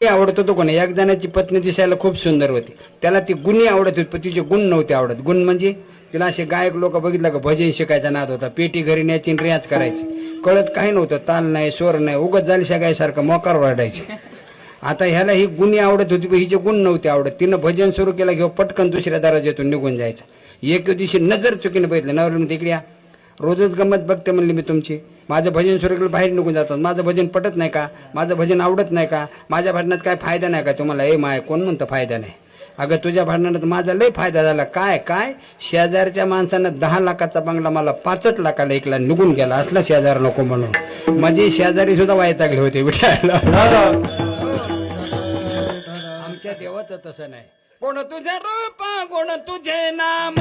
ते आवडत होतो कोणी. एक जणाची पत्नी दिसायला खूप सुंदर होती. त्याला ती गुन्हे आवडत होती पण तिचे गुण नव्हते आवडत. गुण म्हणजे तिला असे गायक लोक बघितलं का भजन शिकायचा नाद होता पेटी घरी न्यायची रियाज करायची. कळत काही नव्हतं ताल नाही स्वर नाही उगत झाली गायसारखं मोकार वाढायचे आता ह्याला ही गुन्हे आवडत होती पण हिचे गुण नव्हते आवडत. तिनं भजन सुरू केलं घेऊ पटकन दुसऱ्या दराज्यातून निघून जायचं. एक दिवशी नजर चुकीनं बघितलं. नवऱ्याने तिकडे रोजच गंमत बघते म्हणली मी तुमची. माझं भजन सुरू केलं बाहेर निघून जातात माझं भजन पटत नाही का? माझं भजन आवडत नाही का? माझ्या भजनात काय फायदा नाही का तुम्हाला? ए माय कोण म्हणतं फायदा नाही? अगं तुझ्या भांडणात माझा लय फायदा झाला. काय काय? शेजारच्या माणसानं दहा लाखाचा बंगला मला पाचच लाखाला ऐकला निघून गेला. असला शेजार नको म्हणून. माझे शेजारी सुद्धा वैतागले होते विठायला आमच्या देवाचं तसं नाही. कोण तुझे रूप कोण तुझे नाम